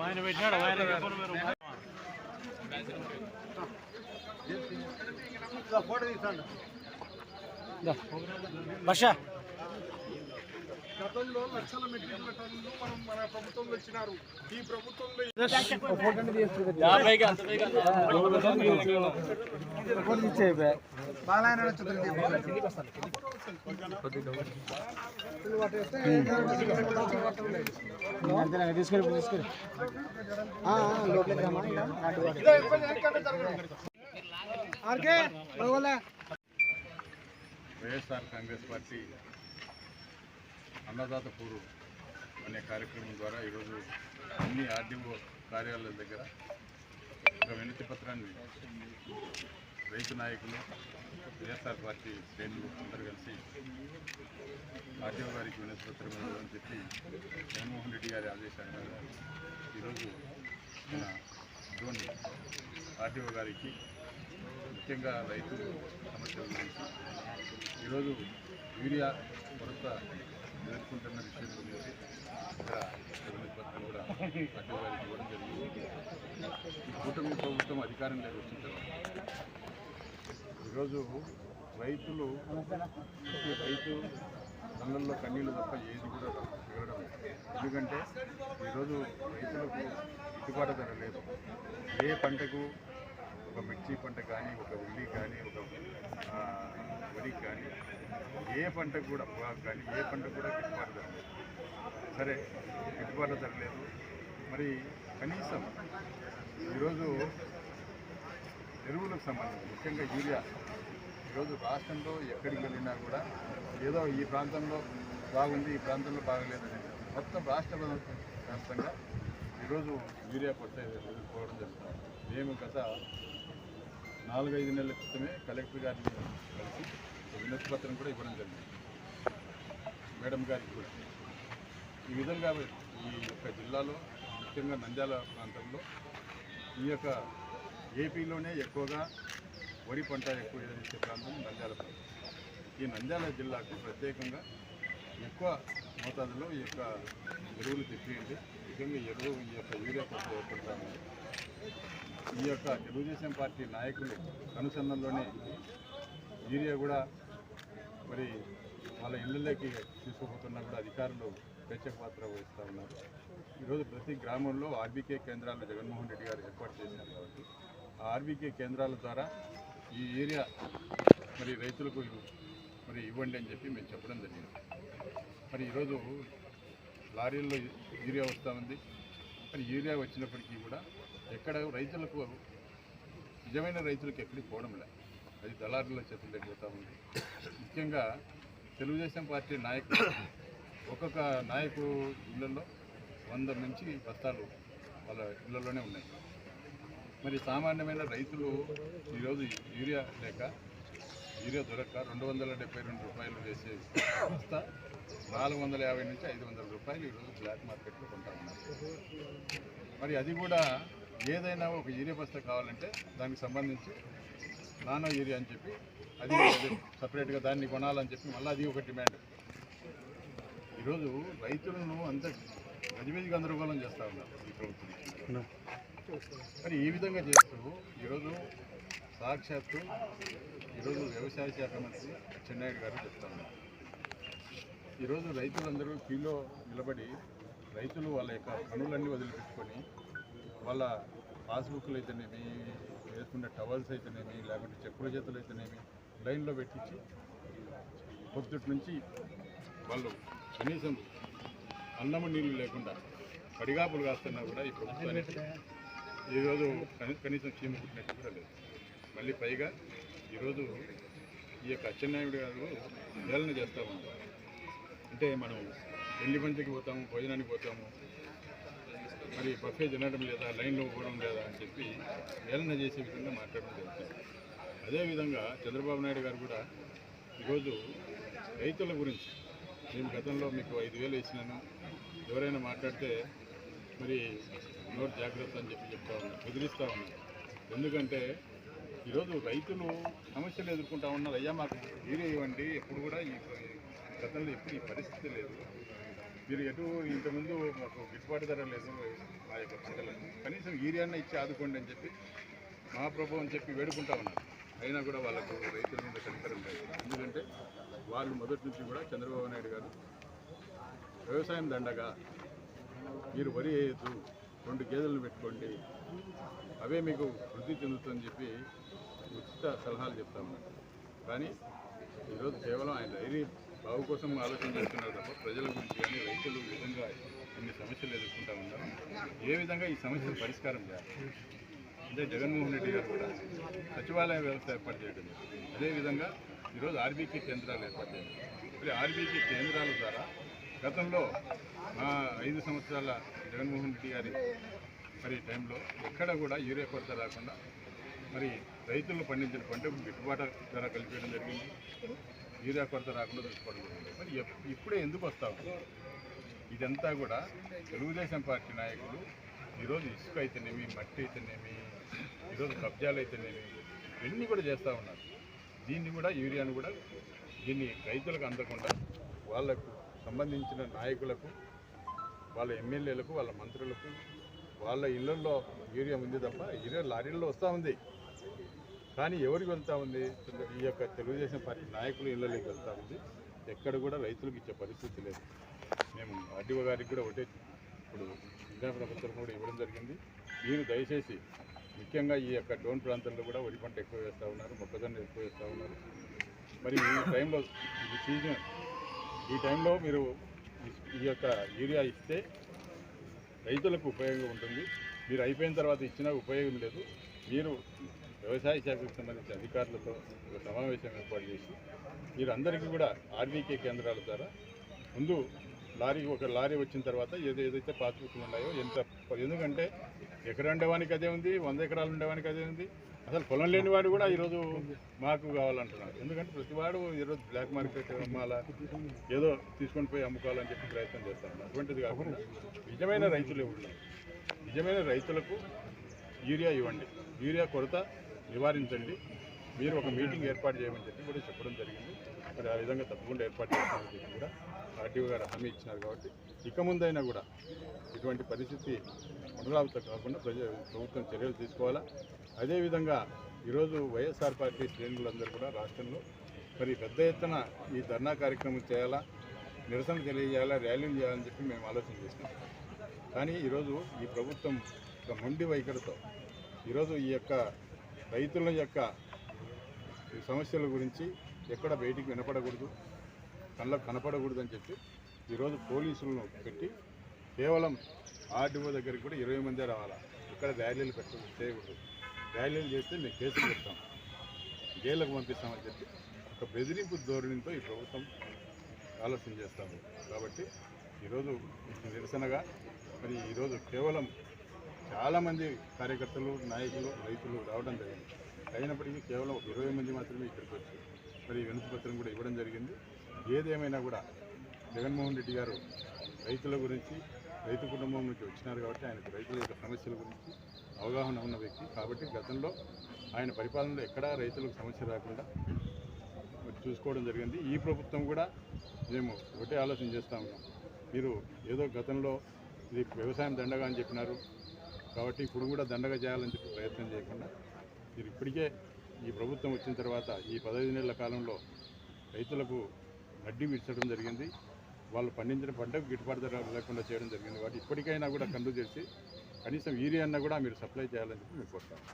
ఆయన పెట్టినాడు ఆయన ఫోటో తీస్తాడు బషా గతంలో లక్షల మెట్రిక్ టన్నులు మనం మన ప్రభుత్వంలో ఇచ్చినారు ఈ ప్రభుత్వంలో తీసుకెళ్ళి తీసుకెళ్ళి ఆర్కే వైఎస్ఆర్ కాంగ్రెస్ పార్టీ అన్నదాత పూరు అనే కార్యక్రమం ద్వారా ఈరోజు అన్ని ఆర్డీఓ కార్యాలయాల దగ్గర ఒక వినతి పత్రాన్ని రైతు నాయకులు వైఎస్ఆర్ పార్టీ శ్రేణులు అందరూ కలిసి ఆర్డీఓ గారికి వినతి పత్రం ఇవ్వాలని చెప్పి జగన్మోహన్ రెడ్డి గారి ఆదేశాల ఈరోజు మన ధోని ఆర్డీఓ గారికి ముఖ్యంగా రైతు సమస్యల గురించి ఈరోజు యూరియా కొరత ఎదుర్కొంటున్న విషయం గురించి ఇక్కడ పత్రం కూడా అడ్డు వారికి ఇవ్వడం జరిగింది. కూటమి ప్రభుత్వం అధికారంలోకి వచ్చిన తర్వాత ఈరోజు రైతులు ప్రతి రైతు కళ్ళల్లో కన్నీళ్ళు తప్ప ఏది కూడా తిరగడం ఎందుకంటే ఈరోజు రైతులకు గిట్టుబాటు ధర లేదు. ఏ పంటకు ఒక మిర్చి పంట కానీ ఒక ఉల్లి కానీ ఒక వరి కానీ ఏ పంటకు కూడా పొగాకు కానీ ఏ పంట కూడా గిట్టుబాటు ధర సరే గిట్టుబాటు ధర లేదు. మరి కనీసం ఈరోజు ఎరువులకు సంబంధించి ముఖ్యంగా యూరియా ఈరోజు రాష్ట్రంలో ఎక్కడికి వెళ్ళినా కూడా ఏదో ఈ ప్రాంతంలో బాగుంది ఈ ప్రాంతంలో బాగలేదని మొత్తం రాష్ట్ర వ్యాప్తంగా ఈరోజు యూరియా కొరత ఎదుర్కోవడం జరుగుతుంది. మేము గత నాలుగైదు నెలల క్రితమే కలెక్టర్ గారిని కలిసి వినతి పత్రం కూడా ఇవ్వడం జరిగింది. మేడం గారికి కూడా. ఈ విధంగా ఈ యొక్క జిల్లాలో ముఖ్యంగా నంద్యాల ప్రాంతంలో ఈ యొక్క ఏపీలోనే ఎక్కువగా వరి పంట ఎక్కువ వేసే ప్రాంతం నంద్యాల ప్రాంతం. ఈ నంద్యాల జిల్లాకు ప్రత్యేకంగా ఎక్కువ మోతాదులో ఈ యొక్క ఎరువులు తెప్పియండి. ముఖ్యంగా ఎరువు ఈ యొక్క యూరియా పంట ఏర్పడతాము ఈ యొక్క తెలుగుదేశం పార్టీ నాయకులు అనుసంధానంలోనే ఈరియా కూడా మరి వాళ్ళ ఇళ్ళలోకి తీసుకుపోతున్నా కూడా అధికారులు ప్రత్యేక పాత్ర వహిస్తూ ఉన్నారు. ఈరోజు ప్రతి గ్రామంలో ఆర్బీకే కేంద్రాలు జగన్మోహన్ రెడ్డి గారు ఏర్పాటు చేశారు కాబట్టి ఆ ఆర్బీకే కేంద్రాల ద్వారా ఈ ఏరియా మరి రైతులకు మరి ఇవ్వండి అని చెప్పి మేము చెప్పడం జరిగింది. మరి ఈరోజు లారీల్లో యూరియా వస్తూ ఉంది. మరి యూరియా వచ్చినప్పటికీ కూడా ఎక్కడ రైతులకు నిజమైన రైతులకు ఎక్కడికి పోవడం లేదు. అది దళారుల చేతుల్లోకి పోతా ఉంది. ముఖ్యంగా తెలుగుదేశం పార్టీ నాయకులు ఒక్కొక్క నాయకు ఇళ్ళలో వంద నుంచి బస్తాలు వాళ్ళ ఇళ్ళలోనే ఉన్నాయి. మరి సామాన్యమైన రైతులు ఈరోజు యూరియా లేక యూరియా దొరక్క రెండు వందల డెబ్బై రెండు రూపాయలు వేసే బస్తా నాలుగు వందల యాభై నుంచి ఐదు వందల రూపాయలు ఈరోజు బ్లాక్ మార్కెట్లో కొంటా ఉన్నారు. మరి అది కూడా ఏదైనా ఒక యూరియా బస్తా కావాలంటే దానికి సంబంధించి నానో యూరియా అని చెప్పి అది సపరేట్గా దాన్ని కొనాలని చెప్పి మళ్ళీ అది ఒక డిమాండ్ ఈరోజు రైతులను అంత గజిబిజి గందరగోళం చేస్తూ ఉన్నారు ఈ ప్రభుత్వం. మరి ఈ విధంగా చేస్తూ ఈరోజు సాక్షాత్తు ఈరోజు వ్యవసాయ శాఖ మంత్రి చెన్నాయుడు గారు చెప్తా ఉన్నారు. ఈరోజు రైతులందరూ క్యూలో నిలబడి రైతులు వాళ్ళ యొక్క పనులన్నీ వదిలిపెట్టుకొని వాళ్ళ పాస్బుక్లు అయితేనేమి వేసుకున్న టవల్స్ అయితేనేమి లేకుంటే చెప్పుల చేతులు అయితేనేమి లైన్లో పెట్టించి పొద్దుటి నుంచి వాళ్ళు కనీసం అన్నము నీళ్ళు లేకుండా పడిగాపులు కాస్తున్నా కూడా ఈ ప్రభుత్వానికి ఈరోజు కనీసం చీమ పుట్టినట్టు కూడా లేదు. మళ్ళీ పైగా ఈరోజు ఈ యొక్క అచ్చెన్నాయుడు గారు వేలన చేస్తూ ఉన్నారు. అంటే మనం పెళ్ళి పంచకి పోతాము భోజనానికి పోతాము మరి బఫే తినడం లేదా లైన్లో పోవడం లేదా అని చెప్పి వేలన చేసే విధంగా మాట్లాడడం జరుగుతుంది అదేవిధంగా చంద్రబాబు నాయుడు గారు కూడా ఈరోజు రైతుల గురించి మేము గతంలో మీకు ఐదు వేలు ఇచ్చినాను ఎవరైనా మాట్లాడితే మరి నోరు జాగ్రత్త అని చెప్పి చెప్తా ఉన్నాను బెదిరిస్తూ ఉన్నాను ఎందుకంటే ఈరోజు రైతులు సమస్యలు ఎదుర్కొంటా ఉన్నారు. అయ్యా మాకు వీరే ఇవ్వండి ఎప్పుడు కూడా ఈ గతంలో ఎప్పుడు ఈ పరిస్థితి లేదు. మీరు ఎటు ఇంతకుముందు మాకు గిట్టుబాటు ధర లేదు మా యొక్క పంటలకు. కనీసం యూరియాన్న ఇచ్చి ఆదుకోండి అని చెప్పి మా అని చెప్పి వేడుకుంటా ఉన్నారు. అయినా కూడా వాళ్ళకు రైతుల మీద కనికరం లేదు. ఎందుకంటే వాళ్ళు మొదటి నుంచి కూడా చంద్రబాబు నాయుడు గారు వ్యవసాయం దండగా మీరు వరి వేయద్దు రెండు గేదెలను పెట్టుకోండి అవే మీకు వృద్ధి చెందుతుందని చెప్పి ఉచిత సలహాలు చెప్తా ఉన్నారు. కానీ ఈరోజు కేవలం ఆయన డైరీ బాగు కోసం ఆలోచన చేస్తున్నారు తప్ప ప్రజల గురించి కానీ రైతులు విధంగా ఇన్ని సమస్యలు ఎదుర్కొంటా ఉన్నారు. ఏ విధంగా ఈ సమస్యలు పరిష్కారం చేయాలి? అంటే జగన్మోహన్ రెడ్డి గారు కూడా సచివాలయ వ్యవస్థ ఏర్పాటు చేయడం అదేవిధంగా ఈరోజు ఆర్బీకే కేంద్రాలు ఏర్పాటు చేయడం మరి ఆర్బీకే కేంద్రాల ద్వారా గతంలో మా ఐదు సంవత్సరాల జగన్మోహన్ రెడ్డి గారి మరి టైంలో ఎక్కడ కూడా యూరియా కొరత రాకుండా మరి రైతులు పండించిన పంటకు గిట్టుబాటు ధర కల్పించడం జరిగింది. యూరియా కొరత రాకుండా చూసుకోవడం మరి ఇప్పుడే ఎందుకు వస్తావు? ఇదంతా కూడా తెలుగుదేశం పార్టీ నాయకులు ఈరోజు ఇసుక అయితేనేమి మట్టి అయితేనేమి ఈరోజు కబ్జాలు అయితేనేమి ఇవన్నీ కూడా చేస్తూ ఉన్నారు. దీన్ని కూడా యూరియాను కూడా దీన్ని రైతులకు అందకుండా వాళ్ళకు సంబంధించిన నాయకులకు వాళ్ళ ఎమ్మెల్యేలకు వాళ్ళ మంత్రులకు వాళ్ళ ఇళ్ళలో యూరియా ఉంది తప్ప యూరియా లారీల్లో వస్తూ ఉంది. కానీ ఎవరికి వెళ్తా ఉంది? ఈ యొక్క తెలుగుదేశం పార్టీ నాయకులు ఇళ్ళలోకి వెళ్తా ఉంది. ఎక్కడ కూడా రైతులకు ఇచ్చే పరిస్థితి లేదు. మేము ఆర్డీఓ గారికి కూడా ఒకటే ఇప్పుడు విజ్ఞాపన పత్రం కూడా ఇవ్వడం జరిగింది. మీరు దయచేసి ముఖ్యంగా ఈ యొక్క డోన్ ప్రాంతంలో కూడా వరి పంట ఎక్కువ వేస్తూ ఉన్నారు మొక్కజొన్న ఎక్కువ వేస్తూ ఉన్నారు. మరి ఈ టైంలో ఈ సీజన్ ఈ టైంలో మీరు ఈ యొక్క యూరియా ఇస్తే రైతులకు ఉపయోగం ఉంటుంది. మీరు అయిపోయిన తర్వాత ఇచ్చినా ఉపయోగం లేదు. మీరు వ్యవసాయ శాఖకు సంబంధించిన అధికారులతో ఒక సమావేశం ఏర్పాటు చేసి వీరందరికీ కూడా ఆర్వీకే కేంద్రాల ద్వారా ముందు లారీ ఒక లారీ వచ్చిన తర్వాత ఏదో ఏదైతే పాస్బుక్లు ఉన్నాయో ఎంత ఎందుకంటే ఎకరా ఉండేవానికి అదే ఉంది వంద ఎకరాలు ఉండేవానికి అదే ఉంది. అసలు పొలం లేని వాడు కూడా ఈరోజు మాకు కావాలంటున్నారు ఎందుకంటే ప్రతివాడు ఈరోజు బ్లాక్ మార్కెట్ అమ్మాలా ఏదో తీసుకొని పోయి అమ్ముకోవాలని చెప్పి ప్రయత్నం చేస్తాను అటువంటిది కాకుండా నిజమైన రైతులు ఇవ్వండి నిజమైన రైతులకు యూరియా ఇవ్వండి. యూరియా కొరత నివారించండి. మీరు ఒక మీటింగ్ ఏర్పాటు చేయమని చెప్పి కూడా చెప్పడం జరిగింది. మరి ఆ విధంగా తప్పకుండా ఏర్పాటు చేస్తామని చెప్పి కూడా ఆర్టీఓ గారు హామీ ఇచ్చినారు కాబట్టి ఇక ముందైనా కూడా ఇటువంటి పరిస్థితి పునరావృతం కాకుండా ప్రజ ప్రభుత్వం చర్యలు తీసుకోవాలా? అదేవిధంగా ఈరోజు వైఎస్ఆర్ పార్టీ శ్రేణులందరూ కూడా రాష్ట్రంలో మరి పెద్ద ఎత్తున ఈ ధర్నా కార్యక్రమం చేయాలా? నిరసన తెలియజేయాలా? ర్యాలీలు చేయాలని చెప్పి మేము ఆలోచన చేసినాం. కానీ ఈరోజు ఈ ప్రభుత్వం ఒక మొండి వైఖరితో ఈరోజు ఈ యొక్క రైతుల యొక్క ఈ సమస్యల గురించి ఎక్కడ బయటికి వినపడకూడదు కళ్ళకు కనపడకూడదు అని చెప్పి ఈరోజు పోలీసులను పెట్టి కేవలం ఆర్డీఓ దగ్గరికి కూడా ఇరవై మందే రావాలా? ఇక్కడ ర్యాలీలు పెట్ట చేయకూడదు. ర్యాలీలు చేస్తే మేము కేసులు పెడతాం. జైలకు పంపిస్తామని చెప్పి ఒక బెదిరింపు ధోరణితో ఈ ప్రభుత్వం ఆలోచన చేస్తాము. కాబట్టి ఈరోజు నిరసనగా మరి ఈరోజు కేవలం చాలామంది కార్యకర్తలు నాయకులు రైతులు రావడం జరిగింది. అయినప్పటికీ కేవలం ఇరవై మంది మాత్రమే ఇక్కడికి వచ్చి మరి వినతి పత్రం కూడా ఇవ్వడం జరిగింది. ఏదేమైనా కూడా జగన్మోహన్ రెడ్డి గారు రైతుల గురించి రైతు కుటుంబం నుంచి వచ్చినారు కాబట్టి ఆయనకు రైతుల యొక్క సమస్యల గురించి అవగాహన ఉన్న వ్యక్తి. కాబట్టి గతంలో ఆయన పరిపాలనలో ఎక్కడా రైతులకు సమస్య రాకుండా మరి చూసుకోవడం జరిగింది. ఈ ప్రభుత్వం కూడా మేము ఒకటే ఆలోచన చేస్తా ఉన్నాం. మీరు ఏదో గతంలో ఇది వ్యవసాయం దండగా అని చెప్పినారు. కాబట్టి ఇప్పుడు కూడా దండగా చేయాలని చెప్పి ప్రయత్నం చేయకుండా మీరు ఇప్పటికే ఈ ప్రభుత్వం వచ్చిన తర్వాత ఈ పదహైదు నెలల కాలంలో రైతులకు వడ్డీ విడిచడం జరిగింది. వాళ్ళు పండించిన పంటకు గిట్టుబాటు ధర లేకుండా చేయడం జరిగింది. కాబట్టి ఇప్పటికైనా కూడా కండు చేసి కనీసం యూరియా అన్న కూడా మీరు సప్లై చేయాలని చెప్పి మేము కోరుతాను